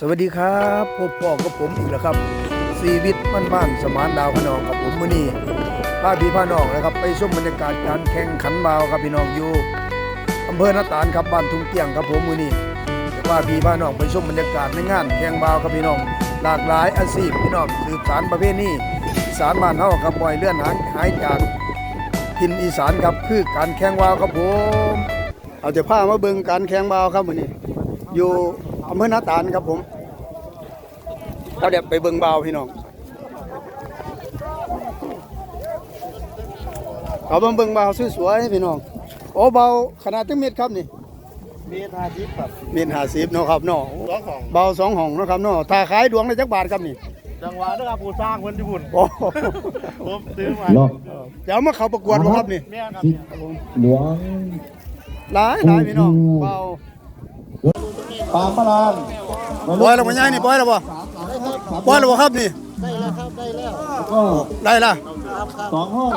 สวัสดีครับพบพ่อกับผมอีกแล้วครับชีวิตบ้านบ้านสมานดาวขนองกับผมมื้อนี้พาพี่พาน้องนะครับ ไปชมบรรยากาศการแข่งขันบาวครับพี่น้องอยู่อำเภอนาตาลครับบ้านทุ่งเกียงครับผมมือนี้ว่าพี่พาน้องไปชมบรรยากาศในงานแข่งบาวครับพี่น้อง หลากหลายอาชีพพี่น้องสืบสานประเพณีอีสานบ้านเฮาครับปล่อยเลื่อนหางหายจากทินอีสานครับคือการแข่งวาวครับผม เอาจะพามาเบิ่งการแข่งบาวครับมือนี้อยู่ อำเภอนาตาลครับผมเราเดี๋ยวไปเบิ่งบาวพี่น้องเอาเบิ่งเบิ่งบาวสวยๆพี่น้องโอ้บาวขนาดจังเม็ดครับนี่เมตาทิพย์แบบเม็ดห้าสิบเนาะครับเนาะสองของบาวสองห้องเนาะครับเนาะถ้าขายดวงได้จักบาทครับนี่จังหวะนะครับผู้สร้างคนญี่ปุ่นโอ้ผมซื้อมารอบเดี๋ยวมาเข้าประกวดบ่ครับนี่แม่ครับทิศหลวงหลายหลายพี่น้องบา วปามพลานปล่อยแล้วบ่ยายนี่ปล่อยแล้วบ่ปล่อยแล้วบ่ครับนี่ก็ได้ละสองห้อง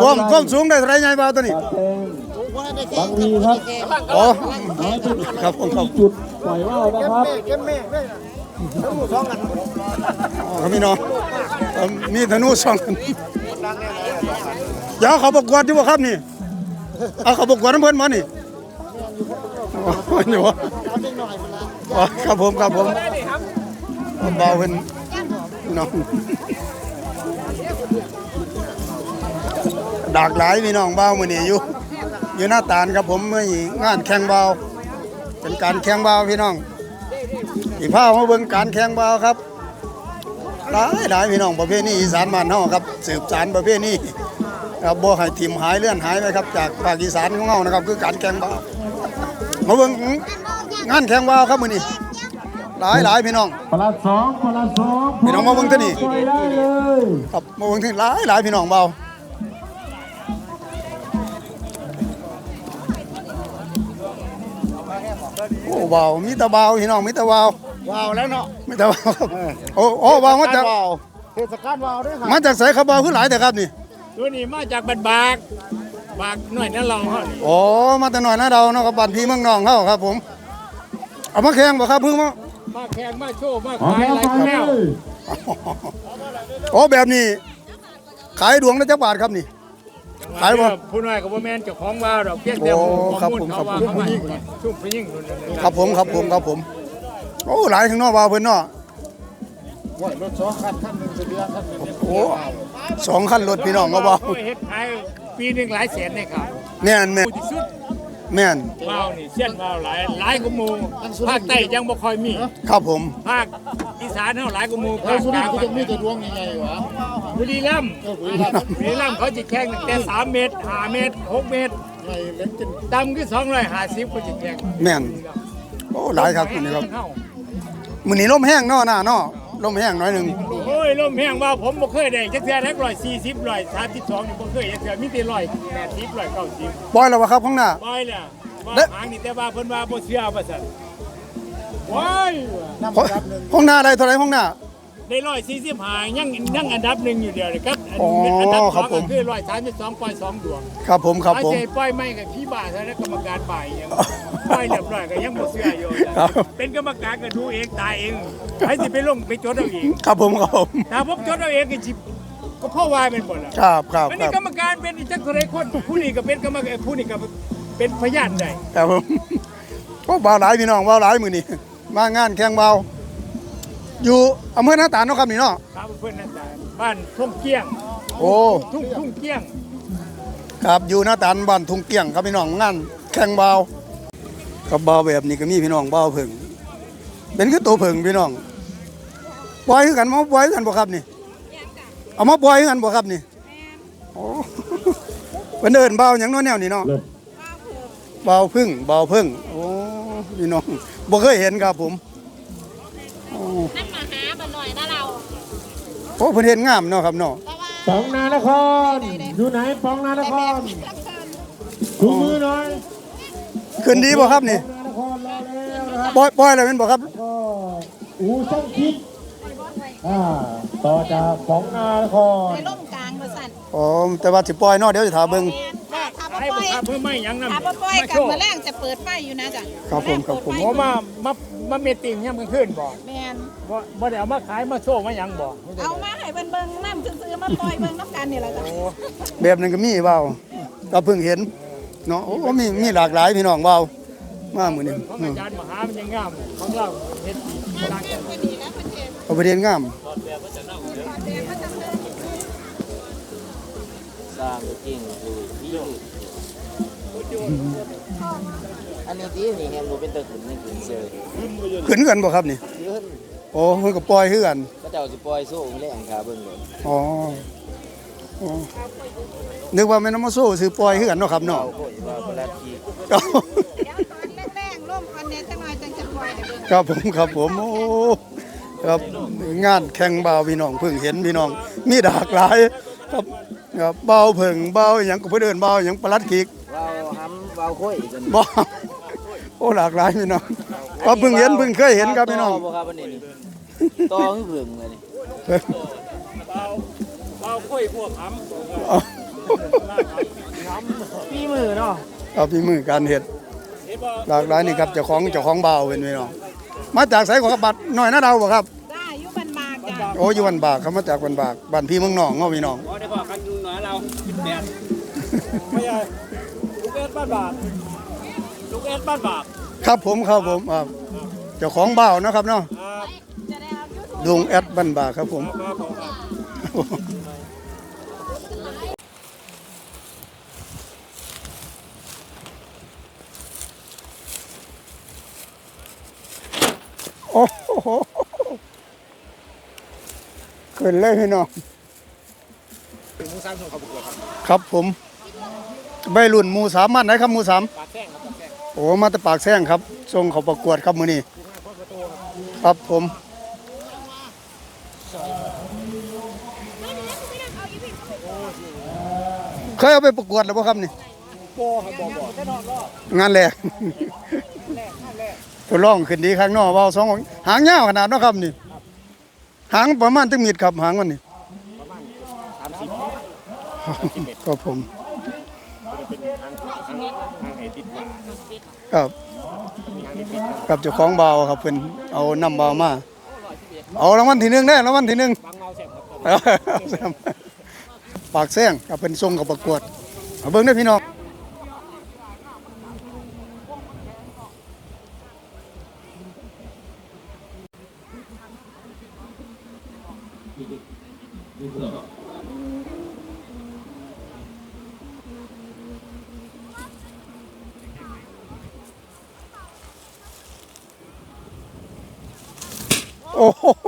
ความความสูงได้เท่าไหร่ยายบาวตัวนี้ปากแดงบางวีครับอ๋อน้อยจุดครับผมครับจุดปล่อยว่าวนะครับครับพี่น้องเอิ่มมีธนูสองอันเดี๋ยวเขาประกวดอยู่บ่ครับนี่ เอาเขาประกวดน้ำเพิ่นมานี่อ๋อนี่วะ อ๋อครับผมครับผมเบาเพิ่นน้องดากหลายพี่น้องเบามือนี้อยู่อยู่หน้าตาลครับผมเมื้องานแข่งเบาเป็นการแข่งเบาพี่น้องอีพามาเบิ่งการแข่งเบาครับหลายหลายพี่น้องประเภทนี้อีสานบ้านเฮาครับ สืบสานประเภทนี้ครับบ่ให้ทิมหายเลื่อนหายไปครับ จากภาคอีสานของเฮานะครับ คือการแข่งเบามาเบิ่ง งานแข่งบ่าวครับมื้อนี้หลายหลายพี่น้องพลานสองพลานสองพี่น้องมาเบิ่งเท่านี้ปล่อยได้เลยครับมาเบิ่งที่หลายหลายพี่น้องบ่าวโอ้บ่าวมีแต่บ่าวพี่น้องมีแต่บ่าวว้าวแล้วเนาะมีแต่บ่าวครับโอ้โอ้บ่าวมาจากว้าวเทศกาลว้าวด้วยครับมาจากไสครับบ่าวคือหลายแต่ครับนี่ตัวนี้มาจากบันบากบากหน่อยนั่นเราเฮานี่โอ้มาแต่หน่อยนะเราเนาะกับบ้านพี่เมืองน้องเขาครับผม เอามาแข่งบ่ครับเพิ่งมามาแข่งมาโชว์มาออกขายแล้วอะไรปล่อยแนเลวยโอ้แบบนี้ ขายดวงละจักบาทครับนี่ขายบ่ผู้น้อยกับบ่แม่นเจ้าของว่าดอกเพียงแต่โอ้ข้อครับมูลผมเขาว่าครับผมเขามาชุ่มพยิ่งนู่นนั่นนั่นครับผมครับผมครับผม โอ้หลายข้างนอกว่าเพิ่นเนาะว่ารถสองคันคันหนึ่งเสียคันหนึ่งโอ้สองคันรถพี่น้องก็บ่โยเฮ็ดขายปีหนึงหลายแสนเลยครับแม่นแม่นผู้ที่สุด แม่นว้าวนี่เส้นว้าวหลายหลายกว่าหมู่ภาคใต้ยังบ่ค่อยมีครับผมภาคอีสานเฮาหลายกว่าหมู่แล้ภาวคสุกริลานงทร์ก็จะมีแต่ดวงยังไงวะบุรีรัมย์เออบุรีรัมย์บุรีรัมย์เขาสิแข่งตั้งแต่3เมตร5เมตร6เมตรไงเล็กกินต่ำคือ250ก็สิแข่งแม่นโอ้หลายครับมื้อนี้ครับมื้อนี้ลมแห้งเนาะหน้าเนาะลมแห้งหน่อยหนึงโอ้ย ลมแห้งว่าผมบ่เคยได้จักเทื่อแท็กร้อยสี่สิบร้อยสามสิบสองนี่บ่เคยจักเทื่อมีแต่ร้อยแปดสิบร้อยเก้าสิบปล่อยแล้วบ่ครับข้างหน้าปล่อยแหละว่าเด้อหางนี่แต่ว่าเพิ่นว่าบ่เชื่อว่าซั่นว้ายน้ำรับหนึ่งข้างหน้าได้เท่าไหร่ข้างหน้า ได้ร้อยสี่สิบห้ายังยังอันดับหนึ่งอยู่เดียวเลยครับอันอ๋ออันดับคสรัอบงผก็ม คือร้อยสามสิบสองปล่อยสองดวงครับผมครับผมอาเจปล่อยไม่กับขี้บ้าซะแล้วกรรมการป่ายยัง ปล่อยเรียบร้อยก็ยังบ่เชื่ออยู่ครับ เป็นกรรมการก็ดูเองตายเองใครสิไปลงไปจดเอาเองครับผมครับผมถ้าผมจดเอาเองก็สิก็พ่อวายเป็นหมดแล้วครับครับอันคนี้รับกรรมการเป็นอีกจักรไรคนผู้นี้ก็เป็นกรรมการผู้นี้ก็เป็นพยานได้ครับผมโอ้บ่าวหลายพี่น้องบ่าวหลายมื้อนี้มางานแข่งบ่าวอยู่อำเภอหน้าตาลเนาะครับนี่เนาะ ครับเพื่อนนั่นแต่บ้านทุ่งเกี้ยงโอ้ ทุ่งทุ่งเกี้ยง ครับอยู่หน้าตาลบ้านทุ่งเกี้ยงครับพี่น้องงานแข่งบ่าว กับบ่าวแบบนี้ก็มีพี่น้องบ่าวเพิ่งเป็นคือตัวเพิ่งพี่น้องปล่อยคือกันมาปล่อยคือกันบ่ครับนี่เอามาปล่อยคือกันบ่ครับนี่โอ้เป็นเดินบ่าวหยังเน้อแนวนี่เนาะเลิศบ่าวพึ่งบ่าวพึ่งโอ้พี่น้องบ่เคยเห็นครับผมโอ้นั่นมาหาบ่หน่อยนะเราโอ้เพิ่นเห็นงามเนาะครับเนาะเพราะว่าปองนานครอยู่ไหนปองนานครถูมือหน่อย ขึ้นดีบ่ครับนี่ปองนานครรอแล้วนะครับปล่อยปล่อยแล้วแม่นบ่ครับก็อูช่างคิดอ่าต่อจากปองนานครในร่มกลางบ่สั่นอ๋อแต่ว่าสิปล่อยเนาะเดี๋ยวจะถาเบิ่งแม่นถ้าถ้าบ่ปล่อยครับเพื่อไม่หยังนำถ้าบ่ปล่อยกันโชว์มาแรงจะเปิดไฟอยู่นะจ้ะครับผมครับผม โอ้มามามาเมตติ้งยามกลางคืนบ่แม่นบ่บ่ได้เอามาขายมาโชว์มาหยังบ่เอามาให้เบิ่งเบิ่งน้ำซื่อๆมาปล่อยเบิ่งน้ำกันนี่แหละจ้ะ แบบนั้นก็มีเบาก็เพิ่งเห็น เนาะโอ้มีมีหลากหลายพี่น้องเบามามื้อนี้ของอือามจารย์มหามันยังงามของเราเฮ็ดดีต่างกันก็ดีนะเพิ่นเฮ็ดเอาประเด็นงามสร้างจริงคือที่อันนี้ที่นี่แฮมรู้เป็นตะขุนนี่คือเซอร์ขึ้นกันบ่ครับนี่ยืนโอ้เพิ่นก็ปล่อยคือกันก็เจ้าสิปล่อยโซ่แรงขาเบิ่งเลยอ๋ออ๋อ นึกว่าแม่นำมาโซ่ซื้อปล่อยคือกันเนาะครับเนาะเอาโคตรว่าประหลัดทีครับเดี๋ยวตอนแรงๆร่มกันเนี่ยจังหน่อยจังจะปล่อยให้เบิ่งครับผมครับผมโอ้ครับงานแข่งเบาวพี่น้องเพิ่งเห็นพี่น้องมีหลากหลายครับครับเบาวเพิ่งเบาวหยังก็เพิ่นเอิ้นเบาวหยังปลัดกิกว้าวห้ำว้าวค่อยกันบ่โอ้หลากหลายพี่น้องก็เพิ่งเห็นเพิ่งเคยเห็นครับพี่น้องต่บ่ครับอันนี้นี่ต่อคือเบิ่งเลยนี่เบาเบาคุยพวกหำ เอา ปีมือเนาะเอาพี่มือการเฮ็ดเห็นบ่หลากหลายนี่ครับเจ้าของเจ้าของเบาวเป็นพี่น้องมาจากไสของบัดน้อยนะดาวบ่ครับ จ้าอยู่บ้านมากจ้ะโอ้อยู่วันบากครับมาจากวันบากบ้านพี่เมืองนองเนาะพี่น้องอ๋อได้พอกันอยู่หน่อยเราแปดไม่ใช่ลูกเอ็ดบ้านบาทลูกเอ็ดบ้านบาทครับผมครับผมครับเจ้าของบ่าวเนาะครับเนาะครับ จะได้เอายูทูบลุงแอดบ้านบากครับผม ครับผมครับ โอ้โห ขึ้นเลยพี่น้องครับผมใบรุ่นหมูสามมันไหนครับหมูสามปากแท่งครับปากแท่งโอ้มาแต่ปากแซงครับส่งเขาประกวดครับมื้อนี้ครับผมเคยเอาไปประกวดแล้วบ่ครับนี่โป้ครับบ่บ่งานแรก ทดลองขึ้นดีข้างนอกเว้าสองหางยาวขนาดเนาะครับนี่ หางประมาณจังมีดครับหางมันนี่สามสิบครับผมเป็นทางทางทางไอ้ติดหลังครับกับเจ้าของเบาครับเพิ่นเอานำเบามาเอารางวัลที่หนึ่งได้รางวัลที่หนึ่งบางเงาแสบครับปากแซงกับเป็นทรงกับประกวดเอาเบิ่งได้พี่น้อง โอ้โห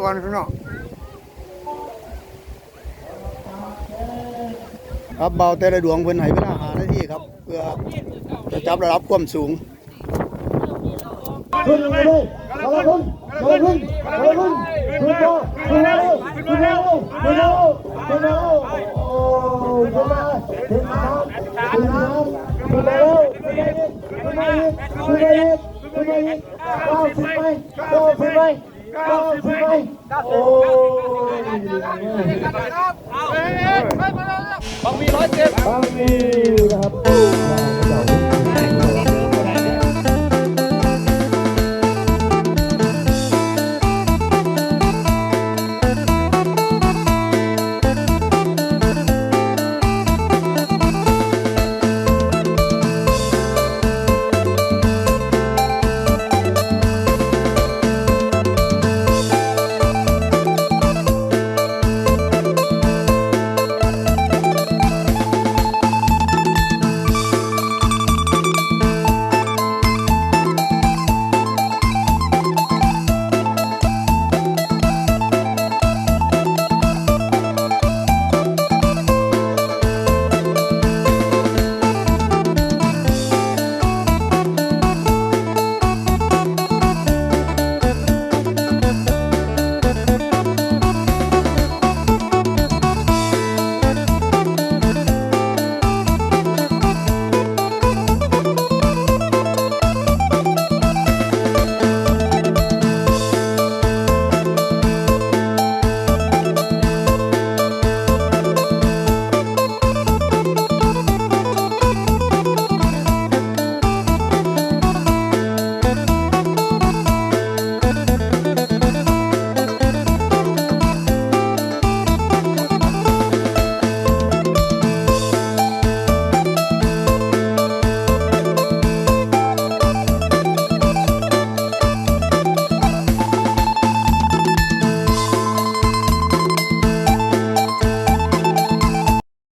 ปีก่อนพี่น้องครับเบาแต่ละดวงเพิ่นให้เวลาหานาทีครับเพื่อจะจับระดับความสูงขึ้นมาเลยเอาละขึ้นเอาละขึ้นเอาละขึ้นขึ้นมาขึ้นมาเร็วขึ้นมาเร็วขึ้นมาเร็วขึ้นมาเร็วโอ้ขึ้นมาขึ้นมาขึ้นมาขึ้นมาเร็วขึ้นมาอีกขึ้นมาอีกขึ้นมาอีกขึ้นมาอีกเก้าสิบไปเก้าสิบไป เก้าสิบไปโอ้ยบางมีร้อยเจ็ดบางมี